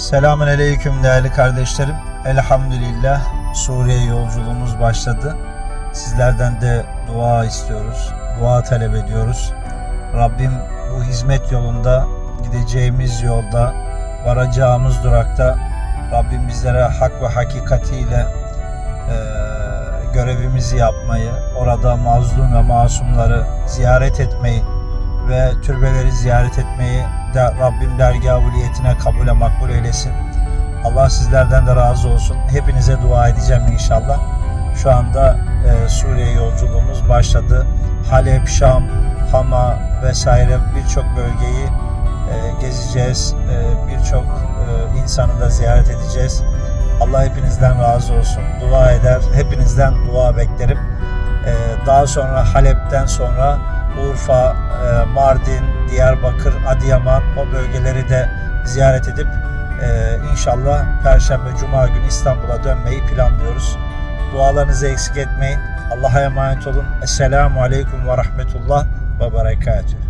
Selamun Aleyküm değerli kardeşlerim. Elhamdülillah Suriye yolculuğumuz başladı. Sizlerden de dua istiyoruz. Dua talep ediyoruz. Rabbim bu hizmet yolunda, gideceğimiz yolda, varacağımız durakta Rabbim bizlere hak ve hakikatiyle eee, görevimizi yapmayı, orada mazlum ve masumları ziyaret etmeyi ve türbeleri ziyaret etmeyi de Rabbim dergâh uliyetine kabule makbul eylesin. Allah sizlerden de razı olsun. Hepinize dua edeceğim inşallah. Şu anda e, Suriye yolculuğumuz başladı. Halep, Şam, Hama vesaire birçok bölgeyi e, gezeceğiz. E, birçok e, insanı da ziyaret edeceğiz. Allah hepinizden razı olsun. Dua eder. Hepinizden dua beklerim. E, daha sonra Halep'ten sonra Urfa, e, Mardin, Diyarbakır, Adıyaman o bölgeleri de ziyaret edip e, inşallah Perşembe, Cuma günü İstanbul'a dönmeyi planlıyoruz. Dualarınızı eksik etmeyin. Allah'a emanet olun. Esselamu Aleyküm ve Rahmetullah ve Berekatühü.